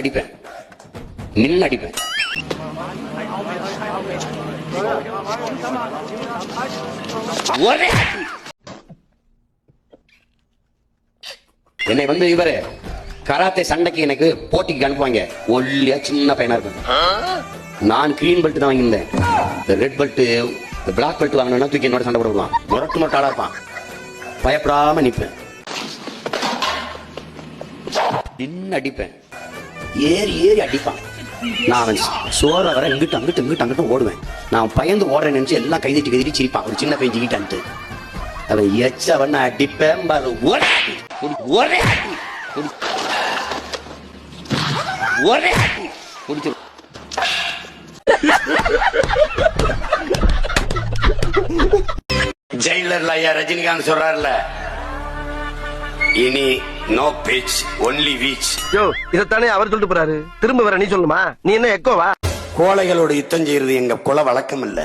அடிப்பேன் நின்னு அடிப்பேன் ஒரே என்னை வந்து இவரு கராத்தே சண்டைக்கு எனக்கு போட்டிக்கு அனுப்புவாங்க. ஒல்லியா சின்ன பையனா இருக்கும். நான் கிரீன் பெல்ட் தான் வாங்கியிருந்தேன். ரெட் பெல்ட் பிளாக் பெல்ட் வாங்கினா தூக்கி என்னோட சண்டை போடுவான் முரட்டு முரட்டாளா இருப்பான். பயப்படாம நிப்பேன். நின்னு அடிப்பேன் ஏறி ஏறி அடிப்பான். நான் அவன் சோற வர இங்கிட்டு அங்கிட்டு இங்கிட்டு அங்கிட்டு ஓடுவேன். நான் பயந்து ஓடுறேன் நினைச்சு எல்லாம் கைதிட்டு கைதிட்டு சிரிப்பான். ஒரு சின்ன பையன் ஜிகிட்டான்ட்டு அவன் எச்சவன் அடிப்பேன் பாரு. ஒரே ஒரே ஒரே குடிச்சு ஜெயிலர்ல ஐயா ரஜினிகாந்த் சொல்றாருல இனி நோ பேச் ஒன்லி வீச் யோ இதத்தானே அவர் சொல்லிட்டு போறாரு. திரும்ப வர நீ சொல்லுமா? நீ என்ன எக்கோவா கோழைகளோட யுத்தம் செய்யறது எங்க குல வழக்கம் இல்ல.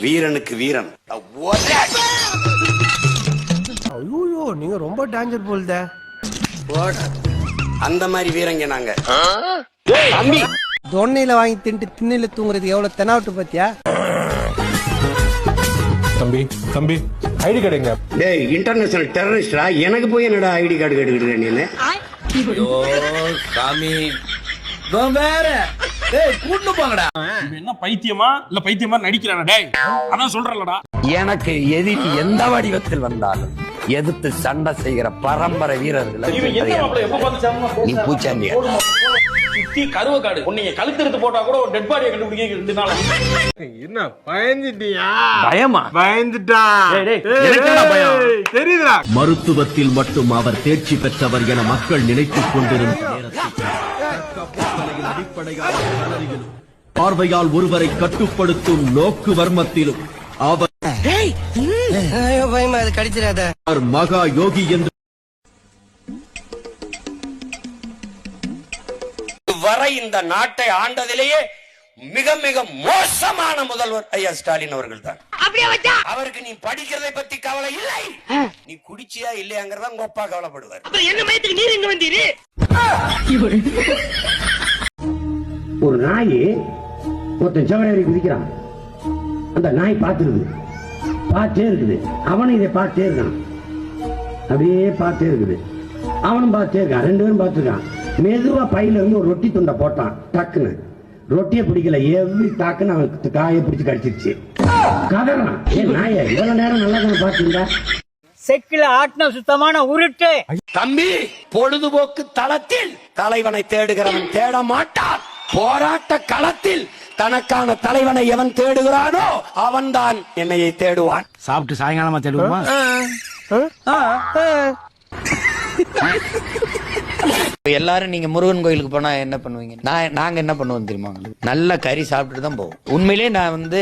வீரனுக்கு வீரன். ஐயோ நீங்க ரொம்ப டேஞ்சர் போல்த அந்த மாதிரி வீரங்க நாங்க. தொன்னையில வாங்கி தின்ட்டு திண்ணையில தூங்குறது எவ்வளவு தெனாவட்டு பாத்தியா? தம்பி தம்பி. ஐடி கார்டுங்க டேய் இன்டர்நேஷனல் டெரரிஸ்டா எனக்கு போய் என்னடா ஐடி கார்டு கேட்டுக்கிட்டு நீ இவன் என்ன பைத்தியமா? இல்ல பைத்தியமா நடிக்கிறானா டேய். அதான் சொல்றேன்லடா. எனக்கு எதிரி எந்த வடிவத்தில் வந்தாலும் எதிர்த்து சண்டை செய்கிற பரம்பரை வீரர்களை நீ பூச்சாண்டியா? சுத்தி கருவ காடு. உன்னைய கழுத்து எடுத்து போட்டா கூட ஒரு டெட் பாடியை கண்டுபிடிக்க ரெண்டு நாள்? என்ன பயந்துட்டியா? பயமா? பயந்துட்டா? தெரியுதா மருத்துவத்தில் மட்டும் அவர் தேர்ச்சி பெற்றவர் என மக்கள் நினைத்துக் கொண்டிருந்த நேரத்தில் பார்வையால் ஒருவரை கட்டுப்படுத்தும் நோக்கு வர்மத்திலும் அவர் பயமா அது கடிச்சிடாத. மகா யோகி என்று வரை இந்த நாட்டை ஆண்டதிலேயே மிக மிக மோசமான முதல்வர் ஐயா ஸ்டாலின் அவர்கள் தான் அவருக்கு நீ படிக்கிறதை பத்தி கவலை இல்லை. நீ குடிச்சியா இல்லையாங்கிறதா உங்க அப்பா கவலைப்படுவார். ஒரு நாய் ஒருத்தன் செவரேறி குதிக்கிறான். அந்த நாய் பார்த்துருது பார்த்தே இருக்குது. அவனும் இதை பார்த்தே இருக்கான். அப்படியே பார்த்தே இருக்குது. அவனும் பார்த்தே இருக்கான். ரெண்டு பேரும் பார்த்துருக்கான். மெதுவா பையில இருந்து ஒரு ரொட்டி துண்டை போட்டான். டக்குன்னு. ரொட்டியை பிடிக்கல. எவ்ரி டாக்குன்னு அவன் காயை பிடிச்சு கடிச்சிருச்சு. கதறான். ஏன் நாய இவ்வளவு நேரம் நல்லா தான் பார்த்துருந்தா? செக்கில ஆட்டின சுத்தமான உருட்டு. தம்பி பொழுதுபோக்கு தளத்தில் தலைவனை தேடுகிறவன் தேட மாட்டான் போராட்ட களத்தில் தனக்கான தலைவனை எவன் தேடுகிறானோ அவன்தான் என்னையை தேடுவான். சாப்பிட்டு சாயங்காலமா தேடுவோமா? எல்லாரும் நீங்க முருகன் கோயிலுக்கு போனா என்ன பண்ணுவீங்க? நான் நாங்க என்ன பண்ணுவோம் தெரியுமா உங்களுக்கு? நல்ல கறி சாப்பிட்டுட்டு தான் போவோம். உண்மையிலேயே நான் வந்து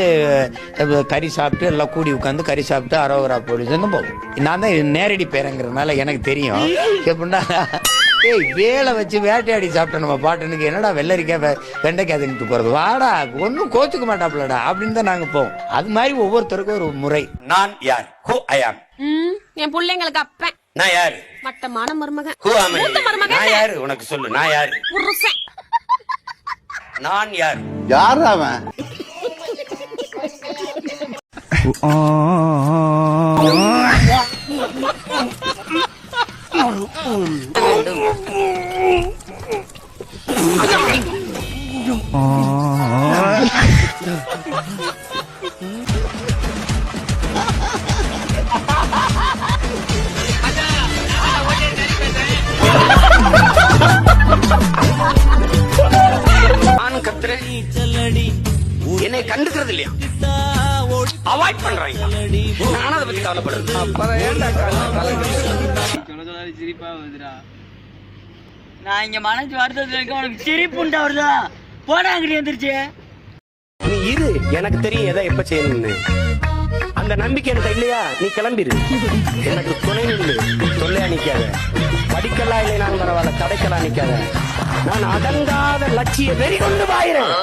கறி சாப்பிட்டு எல்லாம் கூடி உட்காந்து கறி சாப்பிட்டு அரோகரா போலீஸ் தான் போவோம். நான் தான் நேரடி பேரங்கிறதுனால எனக்கு தெரியும். எப்படின்னா ஏய் வேலை வச்சு வேட்டையாடி சாப்பிட்ட நம்ம பாட்டனுக்கு. என்னடா வெள்ளரிக்காய் வெண்டைக்காய் தின்னுட்டு போறது? வாடா ஒன்னும் கோச்சுக்க மாட்டாப்லடா அப்படின்னு தான் நாங்க போவோம். அது மாதிரி ஒவ்வொருத்தருக்கும் ஒரு முறை. நான் யார்? ஹூ ஐ ஆம் ம், என் பிள்ளைங்களுக்கு அப்பன். நான் யாரு? மட்டமான மருமகன். ஹூ ஆம் நான் யாரு? உனக்கு சொல்லு நான் யாரு? நான் யார்? யார் அவன்? நான் அவாய்ட் பண்றாங்க? நானும் அதை பத்தி கவலைப்படுறது. நான் இங்க மனசு வருத்தத்துல இருக்க உனக்கு சிரிப்புண்டா வருதா? போடா அங்கிட்டு எந்திரிச்சு. நீ இரு. எனக்கு தெரியும் எதை எப்ப செய்யணும்னு. அந்த நம்பிக்கை எனக்கு இல்லையா? நீ கிளம்பிரு. எனக்கு துணை நில்லு. தொல்லையா நிக்காத. படிக்கலாம் இல்லை நான் பரவாயில்ல. தடைக்கலாம் நிக்காத. நான் அடங்காத லட்சிய வெறி கொண்டு வாயிறேன்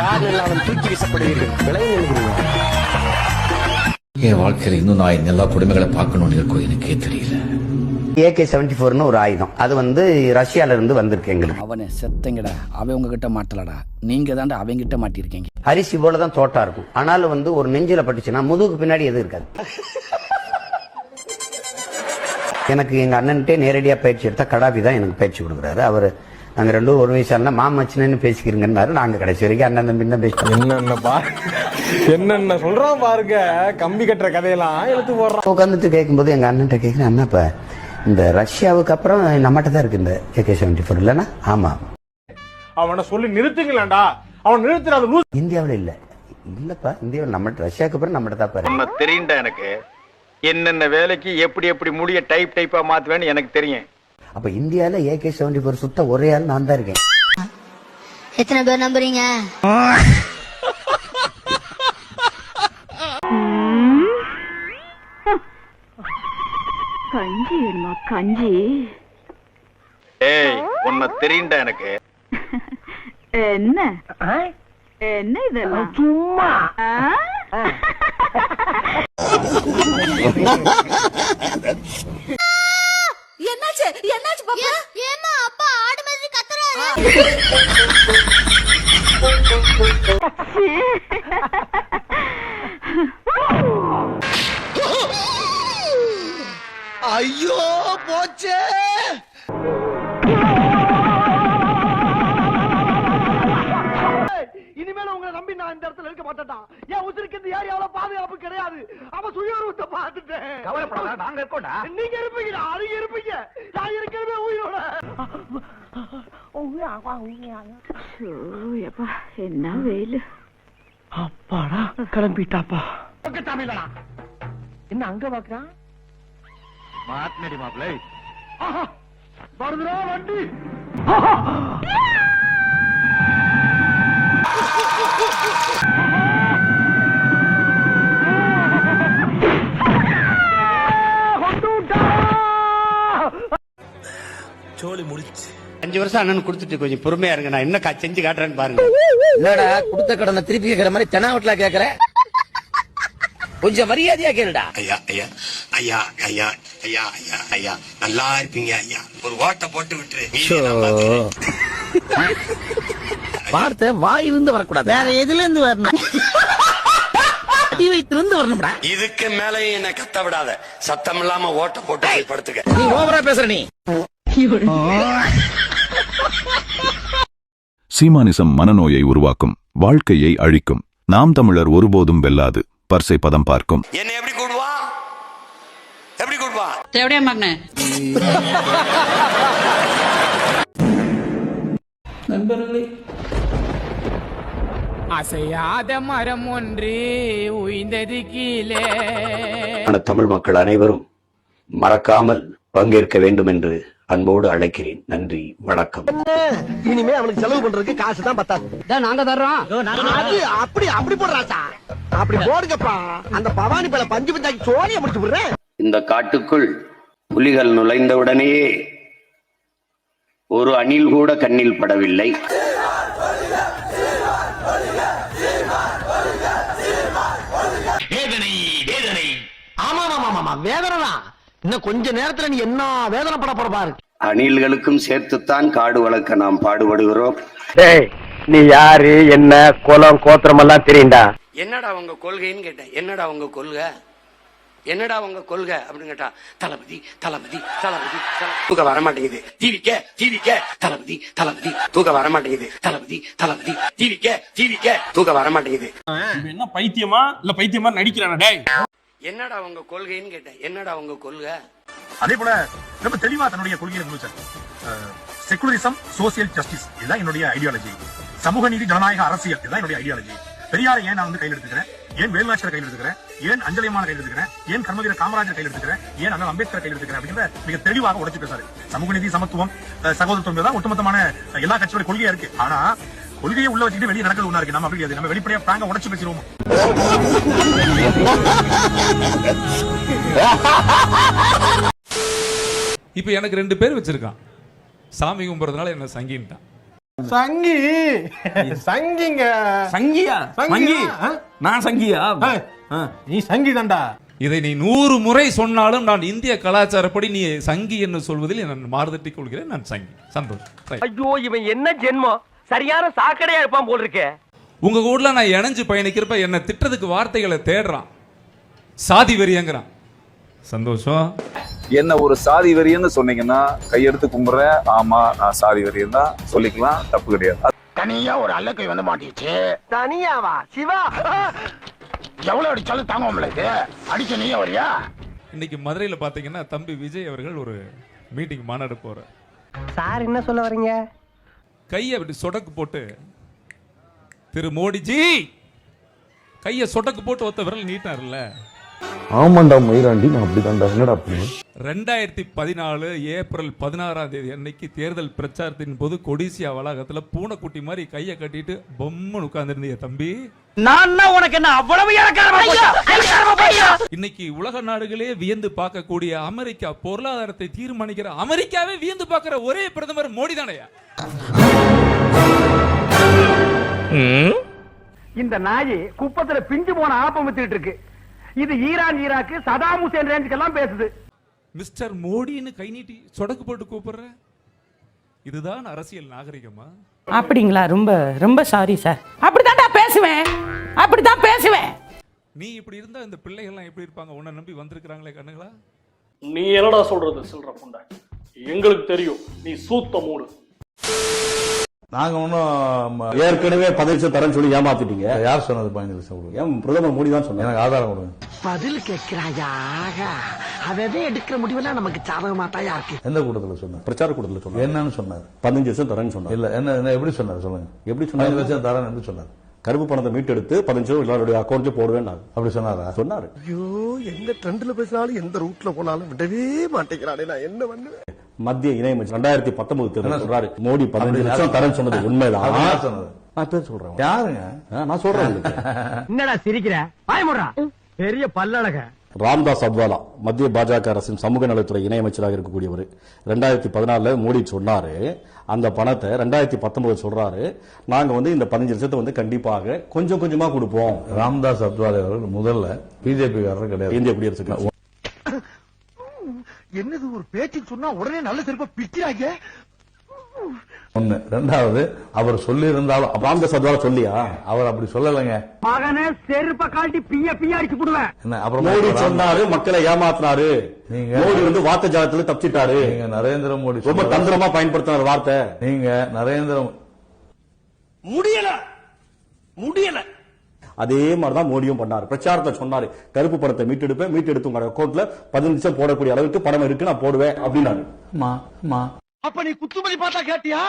யார் அவன் தூக்கி வீசப்படுவீர்கள். விளைவு நினைக்கிறீங்க என் வாழ்க்கையில இன்னும் நான் எல்லா கொடுமைகளை பார்க்கணும்னு இருக்கோ எனக்கே தெரியல. ஏகே செவன்டி ஃபோர்னு ஒரு ஆயுதம். அது வந்து ரஷ்யால இருந்து வந்திருக்கு எங்களுக்கு. அவனை செத்தங்கடா. அவன் உங்ககிட்ட மாட்டலடா. நீங்க தாண்டா அவங்கிட்ட மாட்டிருக்கீங்க அரிசி போல தான் தோட்டா இருக்கும். ஆனாலும் வந்து ஒரு நெஞ்சில பட்டுச்சுன்னா முதுகுக்கு பின்னாடி எதுவும் இருக்காது. எனக்கு எங்க அண்ணன்ட்டே நேரடியா பயிற்சி எடுத்தா கடாபி தான் எனக்கு பயிற்சி கொடுக்குறாரு. அவர் நாங்க ரெண்டு பேரும் ஒரு வயசால மாமச்சினு பேசிக்கிறீங்கன்னாரு நாங்க கடைசி வரைக்கும் அண்ணன் தம்பி தான் பேசிட்டோம் என்னென்ன பா என்னென்ன சொல்றான் பாருங்க. கம்பி கட்டுற கதையெல்லாம் எடுத்து போடுறான். உட்காந்துட்டு கேட்கும்போது எங்க அண்ணன்ட்ட கேட்குறேன் அண்ணா இப்ப இந்த ரஷ்யாவுக்கு அப்புறம் நம்மகிட்ட தான் இருக்கு இந்த ஏகே செவன்டி ஃபோர் இல்லைன்னா? ஆமா. அவனை சொல்லி நிறுத்துங்களேன்டா. அவன் நிறுத்துறாது லூஸ் இந்தியாவில் இல்ல. இல்லப்பா இந்தியாவில் நம்மகிட்ட ரஷ்யாவுக்கு அப்புறம் நம்மகிட்ட தான் பாரு. நம்ம தெரியும்டா எனக்கு. என்னென்ன வேலைக்கு எப்படி எப்படி முடிய டைப் டைப்பா மாத்துவேன்னு எனக்கு தெரியும். அப்ப இந்தியால ஏகே செவன்டி ஃபோர் சுத்த ஒரே ஆள் நான் தான் இருக்கேன். எத்தனை பேர் நம்புறீங்க? கஞ்சி வேணுமா? கஞ்சி. ஏய் உன்னை எனக்கு? என்ன? என்ன இதெல்லாம் சும்மா. என்னாச்சு? என்னாச்சு பாப்பா? ஏமா அப்பா ஆடு மாதிரி கத்துறாரு. ஐயோ போச்சே. இனிமேல உங்களை நம்பி நான் இந்த இடத்துல இருக்க மாட்டேன்டா. என் உசிருக்கு இந்த ஏரியாவில பாதுகாப்பு கிடையாது. அவ சுயரூபத்தை பார்த்துட்டேன். கவலைப்படாத நாங்க இருக்கோம்டா. நீங்க இருப்பீங்கடா நீங்க எப்பா என்ன வெயில் அப்பாடா கிளம்பிட்டாப்பா என்ன அங்க பாக்குறான் மாத்னடி மாப்பிளை வருதுடா வண்டி அஞ்சு வருஷம் அண்ணன் கொடுத்துட்டு கொஞ்சம் பொறுமையா இருங்க. நான் என்ன செஞ்சு காட்டுறேன்னு பாருங்க. என்னடா கொடுத்த கடனை திருப்பி கேக்குற மாதிரி தெனாவட்ல கேக்குற கொஞ்சம் மரியாதையா கேளுடா. ஐயா ஐயா ஐயா ஐயா ஐயா ஐயா ஐயா நல்லா இருப்பீங்க ஐயா. ஒரு ஓட்டை போட்டு விட்டுரு. வார்த்தை வாயிலிருந்து வரக்கூடாது. வேற எதுல இருந்து வரணும்? அடி வைத்திலிருந்து வரணும்டா. இதுக்கு மேல என்ன கத்த விடாத. சத்தம் இல்லாம ஓட்ட போட்டு படுத்துக்க. நீ ஓவரா பேசுற நீ. சீமானிசம் மனநோயை உருவாக்கும் வாழ்க்கையை அழிக்கும். நாம் தமிழர் ஒருபோதும் வெல்லாது. பர்சை பதம் பார்க்கும். என்ன எப்படி கூடுவா எப்படி கூடுவா எப்படியா மகனே? அசையாத மரம் ஒன்று உயிந்தது கீழே. தமிழ் மக்கள் அனைவரும் மறக்காமல் பங்கேற்க வேண்டும் என்று அன்போடு அழைக்கிறேன். நன்றி வணக்கம். இனிமே அவனுக்கு செலவு பண்றதுக்கு காசு தான் பத்தாது நாங்க தர்றோம். அது அப்படி அப்படி போடுறாச்சா அப்படி போடுங்கப்பா. அந்த பவானி பல பஞ்சு பஞ்சாக்கி சோழிய முடிச்சு விடுறேன். இந்த காட்டுக்குள் புலிகள் நுழைந்தவுடனேயே ஒரு அணில் கூட கண்ணில் படவில்லை. வேதனை வேதனை. ஆமா ஆமா ஆமா வேதனை தான் இன்னும் கொஞ்ச நேரத்துல நீ என்ன வேதனை பட போற பாரு. அணில்களுக்கும் சேர்த்துத்தான் காடு வளர்க்க நாம் பாடுபடுகிறோம். டேய் நீ யாரு என்ன குலம் கோத்திரம் எல்லாம் தெரியும்டா என்னடா உங்க கொள்கைன்னு கேட்டேன் என்னடா உங்க கொள்கை? என்னடா உங்க கொள்கை அப்படின்னு கேட்டா தளபதி தளபதி தளபதி தள- தூக்க வர மாட்டேங்குது டிவிக்க டிவிக்க தளபதி தளபதி. தூக்க வர மாட்டேங்குது தளபதி தளபதி. டிவிக்க டிவிக்க தூக்க வர மாட்டேங்குது என்ன பைத்தியமா? இல்ல பைத்தியமா நடிக்கிறானா? டேய். என்னடா உங்க கொள்கைன்னு கேட்டேன். என்னடா உங்க கொள்கை? அதே போல ரொம்ப தெளிவா தன்னுடைய கொள்கையை முடிச்சார். செகுலரிசம் சோசியல் ஜஸ்டிஸ் இதுதான் என்னுடைய ஐடியாலஜி சமூக நீதி ஜனநாயக அரசியல் இதுதான் என்னுடைய ஐடியாலஜி பெரியாரை ஏன் நான் வந்து கையில் எடுத்துக்கிறேன்? ஏன் வேலுநாச்சியர் கையில் எடுத்துக்கிறேன்? ஏன் அஞ்சலியமான கையில் எடுத்துக்கிறேன்? ஏன் கர்மவீர காமராஜர் கையில் எடுத்துக்கிறேன்? ஏன் அண்ணா அம்பேத்கர் கையில் எடுத்துக்கிறேன்? அப்படிங்கிற மிக தெளிவாக உடைச்சு பேசாரு. சமூக நீதி சமத்துவம் சகோதரத்துவம் தான் ஒட்டுமொத்தமான எல்லா கட்சியோட கொள்கையா இருக்கு. ஆனா கொள்கையை உள்ள வச்சுட்டு வெளியே நடக்கிறது ஒண்ணா இருக்கு. நம்ம அப்படி கிடையாது. நம்ம வெளிப்படையா பிராங்க உடைச்சு பேசிடுவோம்? இப்ப எனக்கு ரெண்டு பேர் வச்சிருக்கான். சாமி கும்பிடுறதுனால என்ன சங்கின்ட்டான். சங்கி. சங்கிங்க. சங்கியா? சங்கி? நான் சங்கியா? நீ சங்கி தான்டா இதை நீ நூறு முறை சொன்னாலும் நான் இந்திய கலாச்சாரப்படி நீ சங்கி என்று சொல்வதில் நான் மாறுதட்டிக் கொள்கிறேன். நான் சங்கி. சந்தோஷம். ஐயோ இவன் என்ன ஜென்மம்? சரியான சாக்கடையா இருப்பான் போல் இருக்கே உங்க கூட நான் இணைஞ்சு பயணிக்கிறப்ப என்ன திட்டத்துக்கு வார்த்தைகளை தேடுறான். சாதி வெறியங்கிறான். சந்தோஷம். என்ன ஒரு சாதி வெறியன்னு சொன்னீங்கன்னா கையெடுத்து கும்பிடுறேன் ஆமா நான் சாதி வெறியன் தான். சொல்லிக்கலாம் தப்பு கிடையாது. தனியா ஒரு அல்லக்கை வந்து மாட்டிச்சு தனியாவா? சிவா? எவ்வளவு அடிச்சாலும் தாங்க உங்களுக்கு அடிச்ச நீ வரியா? இன்னைக்கு மதுரையில் பார்த்தீங்கன்னா தம்பி விஜய் அவர்கள் ஒரு மீட்டிங் மாநாடு போற சார் என்ன சொல்ல வரீங்க கையை அப்படி சொடக்கு போட்டு திரு மோடிஜி கையை சொடக்கு போட்டு ஒத்த விரல் நீட்டார்ல ஆமாண்டா மயிராண்டி நான் அப்படிதான்டா. என்னடா பண்ணு? ரெண்டாயிரத்தி பதினாலு ஏப்ரல் பதினாறாம் தேதி அன்னைக்கு தேர்தல் பிரச்சாரத்தின் போது கொடிசியா வளாகத்துல பூனைக்குட்டி மாதிரி கையை கட்டிட்டு பொம்முன்னு உட்கார்ந்திருந்தீங்க தம்பி. நான் உனக்கு என்ன அவ்வளவு இறக்காரமா இன்னைக்கு உலக நாடுகளே வியந்து பார்க்கக்கூடிய அமெரிக்கா பொருளாதாரத்தை தீர்மானிக்கிற அமெரிக்காவே வியந்து பார்க்கிற ஒரே பிரதமர் மோடி தானையா? இந்த நாய் குப்பத்துல பிஞ்சு போன ஆப்பம் வித்துட்டு இருக்கு. இது ஈரான் ஈராக்கு சதாம் ஹுசேன் ரேஞ்சுக்கெல்லாம் பேசுது. மிஸ்டர் மோடின்னு கை நீட்டி சொடக்கு போட்டு கூப்பிடுற? இதுதான் அரசியல் நாகரிகமா? அப்படிங்களா? ரொம்ப ரொம்ப சாரி சார் அப்படித்தான்டா பேசுவேன். அப்படித்தான் பேசுவேன். நீ இப்படி இருந்தா இந்த பிள்ளைகள்லாம் எப்படி இருப்பாங்க? உன்னை நம்பி வந்திருக்கிறாங்களே கண்ணுங்களா நீ என்னடா சொல்றது சில்ற புண்டை? எங்களுக்கு தெரியும் நீ சூத்த மூடு. நாங்க ஒன்றும் ஏற்கனவே பதவி தரேன்னு சொல்லி ஏமாத்திட்டீங்க. யார் சொன்னது பதினஞ்சு லட்சம் ஏன் பிரதமர் மோடி தான் சொன்னாங்க எனக்கு ஆதாரம் கொடுங்க. பதில் கேட்கிறாயா? அதவே எடுக்கிற முடிவெல்லாம் நமக்கு சாதகமா தான் இருக்கு. எந்த கூட்டத்தில் சொன்னார்? பிரச்சார கூட்டத்தில் சொன்னார். என்னன்னு சொன்னார். பதினஞ்சு லட்சம் தரேன்னு சொன்னார். இல்ல என்ன என்ன எப்படி சொன்னார் சொல்லுங்க. எப்படி சொன்னார்? லட்சம் தரேன் எப்படி சொன்னார்? கருப்பு பணத்தை மீட்டெடுத்து பதினஞ்சு லட்சம் எல்லாருடைய அக்கௌண்ட்ல போடுவேன் அப்படி சொன்னாரா? சொன்னாரு. ஐயோ எந்த ட்ரெண்ட்ல பேசினாலும் எந்த ரூட்ல போனாலும் விடவே மாட்டேங்கிறானே நான் என்ன பண்ணுவேன்? மத்திய இணையமைச்சர் ரெண்டாயிரத்தி பத்தொன்பது தேர்தல் சொல்றாரு. மோடி பதினஞ்சு லட்சம் தரேன்னு சொன்னது உண்மைதான். சொன்னது? நான் பேர் சொல்றேன். யாருங்க? நான் சொல்றேன். என்னடா சிரிக்கிற? பாயமுறா பெரிய பல்லழக. ராம்தாஸ் அத்வாலா மத்திய பாஜக அரசின் சமூக நலத்துறை இணையமைச்சராக இருக்கக்கூடியவர். ரெண்டாயிரத்தி பதினாலுல மோடி சொன்னாரு அந்த பணத்தை ரெண்டாயிரத்தி பத்தொன்பது சொல்றாரு நாங்க வந்து இந்த பதினஞ்சு லட்சத்தை வந்து கண்டிப்பாக கொஞ்சம் கொஞ்சமா கொடுப்போம். ராம்தாஸ் அத்வாலே அவர்கள் முதல்ல பிஜேபி கிடையாது. இந்திய குடியரசுக்கு என்னது ஒரு பேச்சு சொன்னா உடனே நல்ல சிறப்பா பிக்கிறாங்க ஒண்ணு. ரெண்டாவது அவர் சொல்லி இருந்தாலும் ராம்தாஸ் அத்வாலா சொல்லியா? அவர் அப்படி சொல்லலைங்க. மகனே செருப்ப காட்டி பிய பிய அடிச்சு போடுவேன். என்ன அப்புறம் மோடி சொன்னாரு மக்களை ஏமாத்தினாரு. மோடி வந்து வார்த்தை ஜாலத்துல தப்பிச்சிட்டாரு. நீங்க நரேந்திர மோடி ரொம்ப தந்திரமா பயன்படுத்தினார் வார்த்தை. நீங்க நரேந்திர முடியல. முடியல. அதே மாதிரிதான் மோடியும் பண்ணாரு. பிரச்சாரத்தை சொன்னாரு. கருப்பு பணத்தை மீட்டெடுப்பேன் மீட்டெடுத்து உங்க அக்கௌண்ட்ல பதினஞ்சு போடக்கூடிய அளவுக்கு பணம் இருக்கு நான் போடுவேன் அப்படின்னாரு. அப்ப நீ குத்துமதி பார்த்தா கேட்டியா?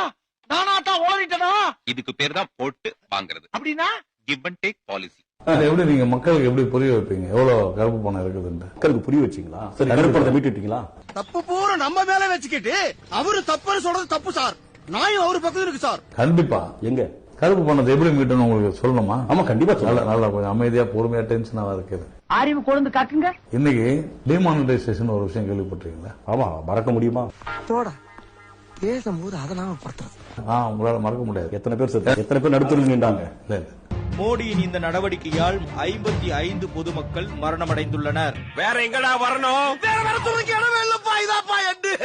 நானாட்டா ஓடிட்டனா இதுக்கு பேர் தான் போட்டு வாங்குறது. அப்படின்னா? கிவ் அண்ட் டேக் பாலிசி எப்படி நீங்க மக்களுக்கு எப்படி புரிய வைப்பீங்க? எவ்வளவு கருப்பு பணம் இருக்குதுன்னு மக்களுக்கு புரிய வச்சீங்களா? சரி கருப்பு பணத்தை மீட்டுட்டீங்களா தப்பு பூரா நம்ம மேல வச்சுக்கிட்டு அவரு தப்புன்னு சொல்றது தப்பு சார். நாயும் அவரு பக்கத்துல இருக்கு சார். கண்டிப்பா. எங்க? கருப்பு பணத்தை எப்படி மீட்டணும் உங்களுக்கு சொல்லணுமா? ஆமா கண்டிப்பா நல்ல நல்லா கொஞ்சம் அமைதியா பொறுமையா டென்ஷனா இருக்குது அறிவு கொழுந்து காக்குங்க. இன்னைக்கு டிமானிட்டைசேஷன் ஒரு விஷயம் கேள்விப்பட்டிருக்கீங்களா? ஆமா மறக்க முடியுமா? தோட. பேசும்போது அதெல்லாம் ஆஹ் உங்களால மறக்க முடியாது. எத்தனை பேர் செத்து எத்தனை பேர் நடுத்தருங்க மோடியின் இந்த நடவடிக்கையால் ஐம்பத்தி ஐந்து பொதுமக்கள் மரணமடைந்துள்ளனர். வேற எங்கடா வரணும்? வேற வர இடமே இல்லப்பா இதாப்பா என்று